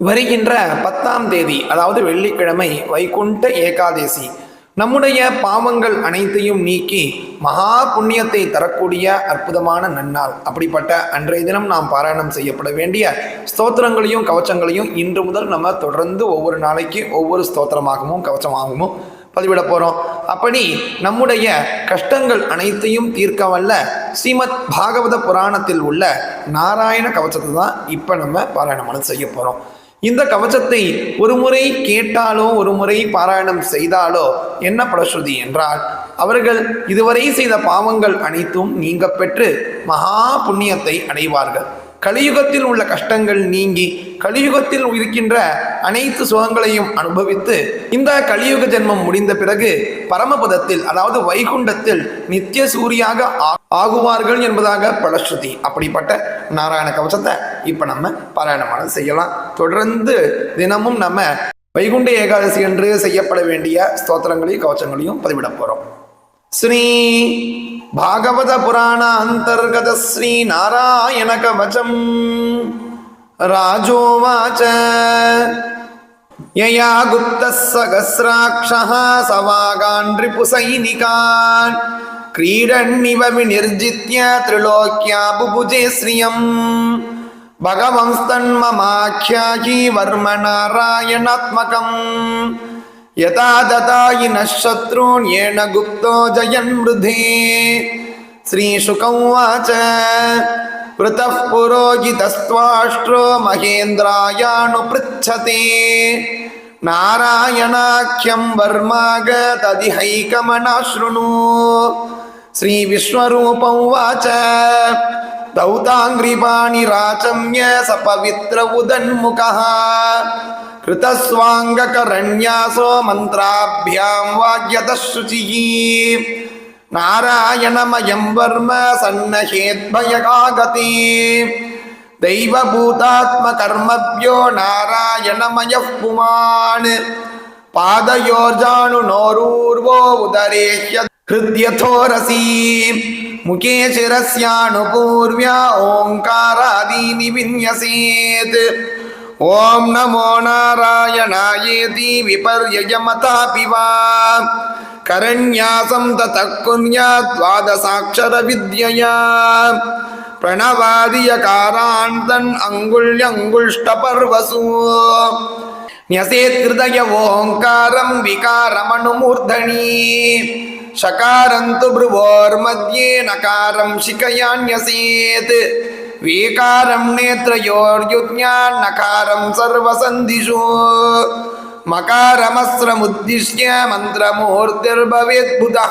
வருகின்ற பத்தாம் தேதி அதாவது வெள்ளிக்கிழமை வைகுண்ட ஏகாதேசி. நம்முடைய பாவங்கள் அனைத்தையும் நீக்கி மகா புண்ணியத்தை தரக்கூடிய அற்புதமான நன்னாள். அப்படிப்பட்ட அன்றைய தினம் நாம் பாராயணம் செய்யப்பட வேண்டிய ஸ்தோத்திரங்களையும் கவச்சங்களையும் இன்று முதல் நம்ம தொடர்ந்து ஒவ்வொரு நாளைக்கு ஒவ்வொரு ஸ்தோத்திரமாகவும் கவச்சமாகவும் பதிவிட போகிறோம் அப்படி நம்முடைய கஷ்டங்கள் அனைத்தையும் தீர்க்க வல்ல ஸ்ரீமத் பாகவத புராணத்தில் உள்ள நாராயண கவச்சத்தை தான் இப்போ நம்ம பாராயணம் செய்ய போகிறோம் இந்த கவசத்தை ஒரு முறை கேட்டாலோ ஒரு முறை பாராயணம் செய்தாலோ என்ன பலஸ்ருதி என்றால் அவர்கள் இதுவரை செய்த பாவங்கள் அனைத்தும் நீங்க பெற்று மகா புண்ணியத்தை அடைவார்கள். கலியுகத்தில் உள்ள கஷ்டங்கள் நீங்கி கலியுகத்தில் இருக்கின்ற அனைத்து சுகங்களையும் அனுபவித்து இந்த கலியுக ஜென்மம் முடிந்த பிறகு பரமபதத்தில் அதாவது வைகுண்டத்தில் நித்திய சூரியாக ஆ- ஆகுவார்கள் என்பதாக பலஸ்ருதி. அப்படிப்பட்ட நாராயண கவசத்தை இப்போ நம்ம பாராயணமானது செய்யலாம். தொடர்ந்து தினமும் நம்ம வைகுண்ட ஏகாதசி என்று செய்யப்பட வேண்டிய ஸ்தோத்திரங்களையும் கவச்சங்களையும் பதிவிடப் போகிறோம் ஸ்ரீ பாகவத புராண அந்தர்கத ஸ்ரீ நாராயண கவச்சம் ராஜோவாச்ச. யயா यया गुप्तः सहस्राक्षः सवागान् रिपुसैनिकान् क्रीडन्निव विनिर्जित्य त्रिलोक्या बुभुजे श्रियं भगवंस्तन्ममाख्यायि वर्मनारायणात्मकं यथा ददायिनः शत्रून् येन गुप्तो जयन्मृधे श्रीशुक उवाच पृतः पुरोहितस्त्वाष्ट्रो महेन्द्रायानुपृच्छते नारायणाख्यं वर्माग तदिहैकमनाशृणु श्रीविश्वरूपं वाच दौताङ्घ्रिपाणिराचम्य स पवित्र उदन्मुखः कृतस्वाङ्गकरन्यासो मन्त्राभ्यां वाग्यतः शुचिः नारायणमयं वर्म सन्नहेद्भयगागते दैवभूतात्मकर्मभ्यो नारायणमयः पुमान् पादयोर्जानुनोरूर्वो उदरेह्य हृद्यथोरसी मुखे शिरस्यानुपूर्व्या ओङ्कारादीनि विन्यसेत् ॐ नमो नारायणायेति विपर्ययमतापि वा करन्यासं ततः कुर्यात् द्वादशाक्षरविद्यया प्रणवादियकारान्तन् अङ्गुल्यङ्गुष्टपर्वसु न्यसेत्हृदय ओङ्कारं विकारमनुमूर्धनि சகாரந்து புருவோர் மத்தியே நகாரம் சிகையான்யசேத் வீகாரம் நேத்ரயோர்யுஜான் நகாரம் சர்வசந்திஷு. மகாரமஸ்ரமுத்திஷ்ய மந்திரமூர்த்திர்பவேத் புதா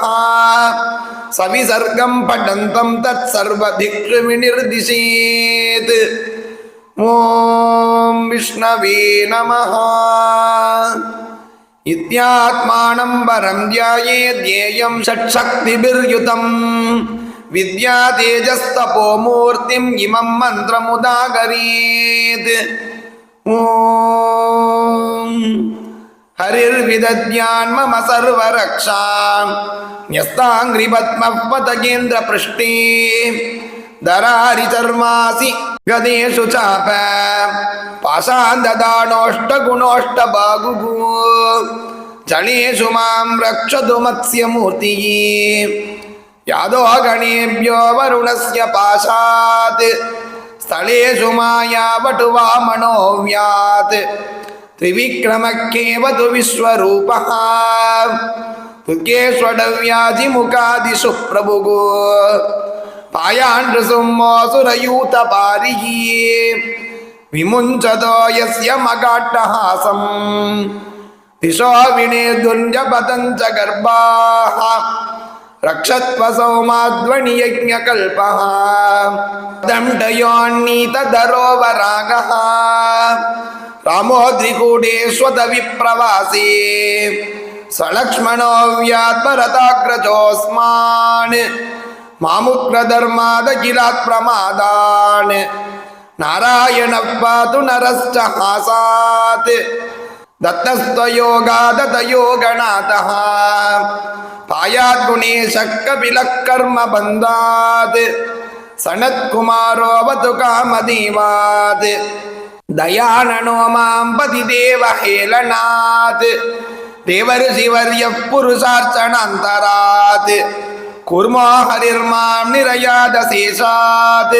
சவிசர்க்கம் படந்தம் தத் சர்வதிக்ருமிநிர்திசேத் ஓம் விஷ்ணவே நமஹா. இத்தியாத்மானம் பரம் தியாயே தியேயம் ஷட்சக்திபிர்யுதம் வித்யா தேஜஸ்தபோ மூர்த்திம் இமம் மந்திரமுதாகரீத். ஓம். हरिर्विदज्ञान् मम சர்வரக்ஷாம் யஸ்தாங்கிரிபத்மபதகேந்திர दरारिचर्मासि ಗದೇಶು ಚಾಪ ಪಾಸಾಂದದಾನೋಷ್ಟಗುಣೋಷ್ಟ ಬಾಗುಗು ಜನೇಶು ಮಾಂ ರಕ್ಷದು ಮತ್ಸ್ಯಮೂರ್ತಿ ಯಾದೋ ಗಣೇಭ್ಯೋ ವರುಣಸ್ಯ ಪಾಶಾತ್ ಸ್ಥಳೇಶು ಮಾಯಾವಟು ವಾಮಣೋ ವ್ಯಾತ್ ತ್ರಿವಿಕ್ರಮಕ್ಕೇವತು ವಿಶ್ವರೂಪ ತುಕೇಶ್ವಡವ್ಯಾಧಿಮುಖಾದಿಷು ಪ್ರಭುಗೋ तु विश्वरूपः तुर्गेष्वडव्याधिमुखादिषु प्रभुः पायाण्डृसुम्मोऽसुरयूतपारिः विमुञ्चतो यस्य मगाट्टहासम् दिशो विनेदुञ्जपतञ्च गर्भाः रक्षत्वसौमाध्वनियज्ञकल्पः दण्डयोन्नीतधरोवरागः रामोद्रिकूटेष्वत विप्रवासे स्वलक्ष्मणो व्यात्मरताग्रजोऽस्मान् मामुग्रधर्मादखिलात् प्रमादान् नारायणः पातु नरश्च हासात् दत्तस्त्वयोगादतयोगणातः पायाद्गुणेशः कपिलः कर्मबन्धात् सनत्कुमारोऽवतु कामदेवात् दयाननो मां पतिदेवहेलनात् देवर्षिवर्यः पुरुषार्चनान्तरात् कुर्मो हरिर्मां निरयादशेषात्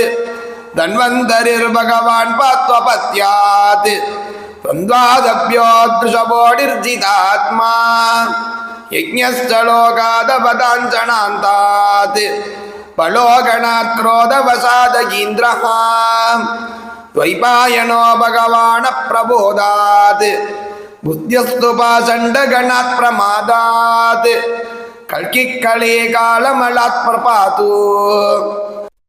धन्वन्तरिर्भगवान् पात्वपत्यात् द्वन्द्वादभ्योदृशबोडिर्जितात्मा यज्ञश्च लोकादपदाञ्चनान्तात् बलोगणात् क्रोधवसादगीन्द्रः द्वैपायनो भगवानप्रबोधात् बुद्ध्यस्तु पाषण्डगणात् प्रमादात् கல்கிக்களே காலமலாத் பிரபாத்து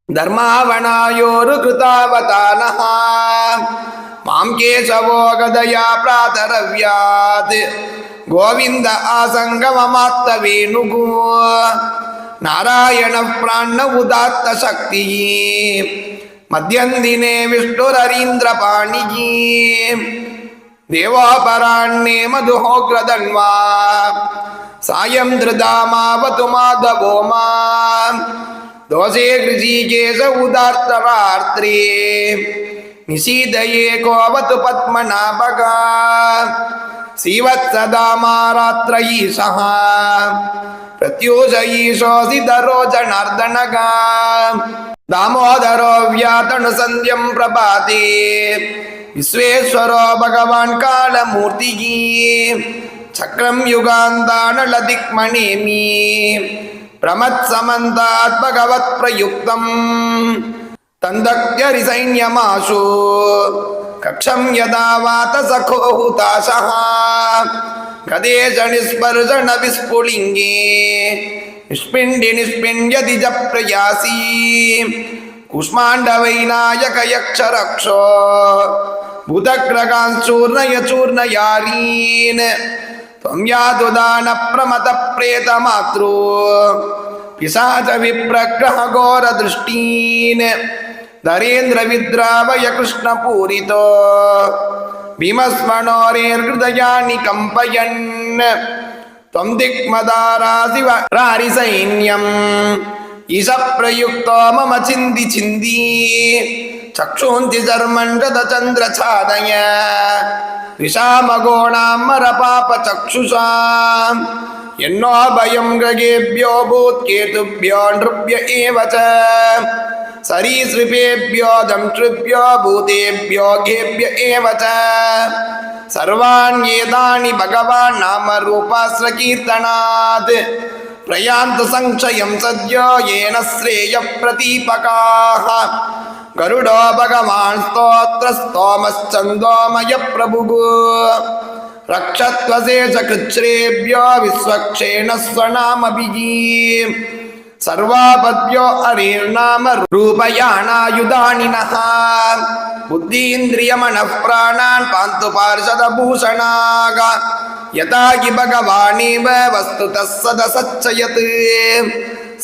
ಧರ್ಮಾವಣಾಯೋರು ಕೃತಾವತಾನಃ ಮಾಂ ಕೇಶವೋಗದಯ ಪ್ರಾತರವ್ಯಾತ್ ಗೋವಿಂದ ಆಸಂಗಮಮಾತ್ತ ವೇಣುಗು ನಾರಾಯಣ ಪ್ರಾಣ ಉದಾತ್ತ ಶಕ್ತಿ ಮಧ್ಯಂದಿನೇ ವಿಷ್ಣುರರೀಂದ್ರ ಪಾಣಿಗೀ देवापराह्णे मधुहोग्रदन्वा। सायं धृदामावतु माधवो माँ। दोषे कृषिकेश उदार्तरार्त्रे निशीदये कोवतु पद्मनाभगा। श्रीवत्सदामारात्रयी सह। प्रत्यूषयीशोऽसिधरो जनार्दनगा। दामोदरो व्यातनुसन्ध्यं प्रभाते। ವಿಶ್ವೇಶ್ವರೋ ಭಗವಾನ್ ಕಾಲಮೂರ್ತಿ ಚಕ್ರಂ ಯುಗಾಂಧಾನಳದಿಕ್ಮಣೇಮಿ ಪ್ರಮತ್ಸಮಂತಾತ್ ಭಗವತ್ ಪ್ರಯುಕ್ತಂ ತಂದಕ್ಯರಿಸೈನ್ಯಮಾಶು ಕಕ್ಷಂ ಯದಾ ವಾತ ಸಖೋ ಹುತಾಶಃ ಗದೇಶ ನಿಸ್ಪರ್ಶನ ವಿಸ್ಫುಲಿಂಗೇ ನಿಷ್ಪಿಂಡಿ ನಿಷ್ಪಿಂಡ್ಯ ದಿಜ ಪ್ರಯಾಸಿ ಕುಷ್ಮಾಂಡವೈನಾಯಕ ಯಕ್ಷರಕ್ಷೋ यातु दानप्रमतप्रेतमातृ पिशाच विप्रग्रहघोरदृष्टीन् नरेन्द्रविद्रावय कृष्णपूरितो भीमस्मणोरेर्हृदयानि कम्पयन् त्वं दिक्मदाराशिव रारिसैन्यम् ईश प्रयुक्तो मम चिन्ति चिन्ति चक्षून्ति चर्मण्डदचन्द्रछादय विषामगोणां मरपापचक्षुषाम् यन्नो भयं गगेभ्यो भूत्केतुभ्यो नृभ्य एव च सरीसृपेभ्यो दंष्ट्रिभ्यो भूतेभ्यो घेभ्य एव च सर्वाण्येतानि भगवान् नामरूपास्रकीर्तनात् प्रयान्तु संशयं सद्यो येन श्रेयप्रतीपकाः गरुडो भगवान् स्तोत्रस्तोमश्चन्दोमय प्रभुः रक्षत्वशेषकृच्छ्रेभ्यो विश्वक्षेण स्वनामभिः सर्वापद्यो हरिर्नाम रूपयाणायुधानि नः बुद्धीन्द्रियमनः प्राणान् पान्तु पार्षदभूषणाग यथा हि भगवानेव वस्तुतः सदसच्चयत्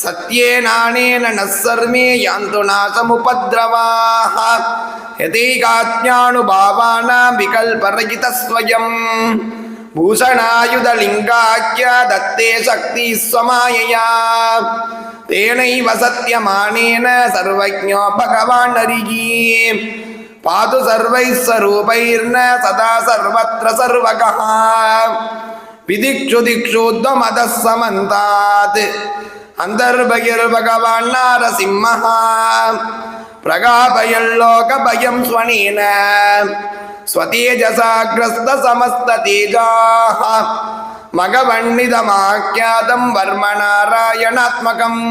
சத்யேனானேன நர்மே யாந்து நாசமுபதிரவாக யதைகாத்யானுபாவானாம் விகல்பரகிதஸ்வயம். பூஷணாயுதலிங்காக்கிய தத்தே சக்தி ஸ்வமாயையா. தேனைவ சத்தியமானேன சர்வஜோ பகவான் அருகி பாது சர்வை ஸ்வரூபைர்ன சதா சர்வத்ர சர்வகா விதிக்ஷு திக்ஷூத்வமத சமந்தாத் दिक्षुध्वमदः समन्तात् अन्तर्बहिर्भगवान् नारसिंहः प्रगापयल्लोकभयं स्वनेन स्वतेजसाग्रस्तसमस्ततेजाः मघवन्निदमाख्यातं वर्मनारायणात्मकम्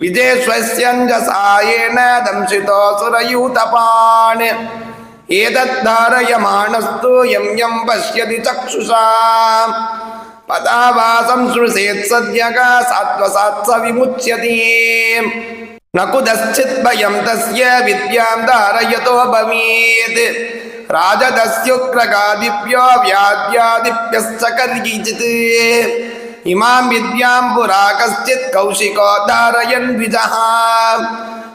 विजयस्वस्यञ्जसायेन दंशितोऽसुरयूतपान् एतद्धारयमाणस्तु यं यं पश्यति चक्षुषा पदावासं सृषेत् सद्यगा सात्वसात्स विमुच्यते न कुतश्चित् भयं तस्य विद्यां धारयतो भवेत् राजदस्युग्रगादिभ्यो व्याद्यादिभ्यश्च कर्गिचित् इमां विद्यां पुरा कश्चित् कौशिको धारयन् द्विजः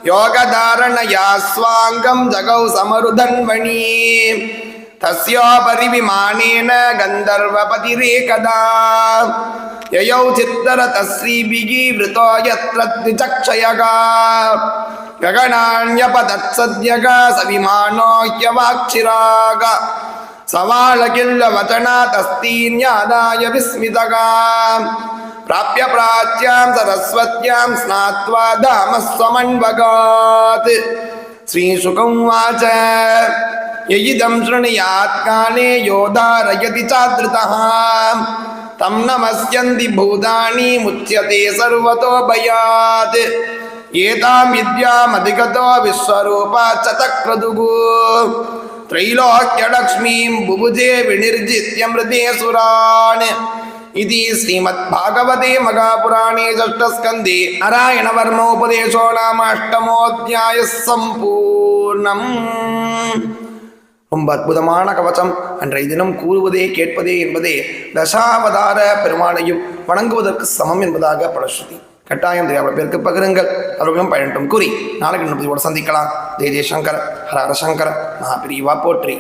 योगधारणया स्वाङ्गं जगौ समरुधन्वणी तस्योपरि विमानेन गन्धर्वपतिरेकदा ययौ चित्तरतश्रीभिः वृतो यत्र द्विचक्षयगा गगनान्यपदत्सद्यग सविमानो ह्यवाक्षिराग सवालकिल्लवचनातस्तीन्यादाय विस्मितगा प्राप्य प्राच्यां सरस्वत्यां स्नात्वा धामस्वमन्वगात् श्रीशुकं वाच ययिदं शृणुयात् काले यो धारयति चादृतः तं नमस्यन्ति भूतानि मुच्यते सर्वतो भयात् एतां विद्यामधिगतो विश्वरूपा च तक्रतुः त्रैलोक्यलक्ष्मीं बुभुजे विनिर्जित्य सुरान् इति श्रीमद्भागवते महापुराणे षष्ठस्कन्धे नारायणवर्मोपदेशो नाम अष्टमोऽध्यायः सम्पूर्णम् ரொம்ப அற்புதமான கவசம் அன்றைய தினம் கூறுவதே கேட்பதே என்பதே தசாவதார பெருமாளையும் வணங்குவதற்கு சமம் என்பதாக பலஸ்ருதி கட்டாயம் தேவை. பேருக்கு பகிருங்கள். அவர்களும் பயனட்டும். கூறி நாளைக்கு இன்னொரு சந்திக்கலாம். ஜெய ஜெயசங்கர் ஹர ஹர சங்கர மகாபிரிவா போற்றி.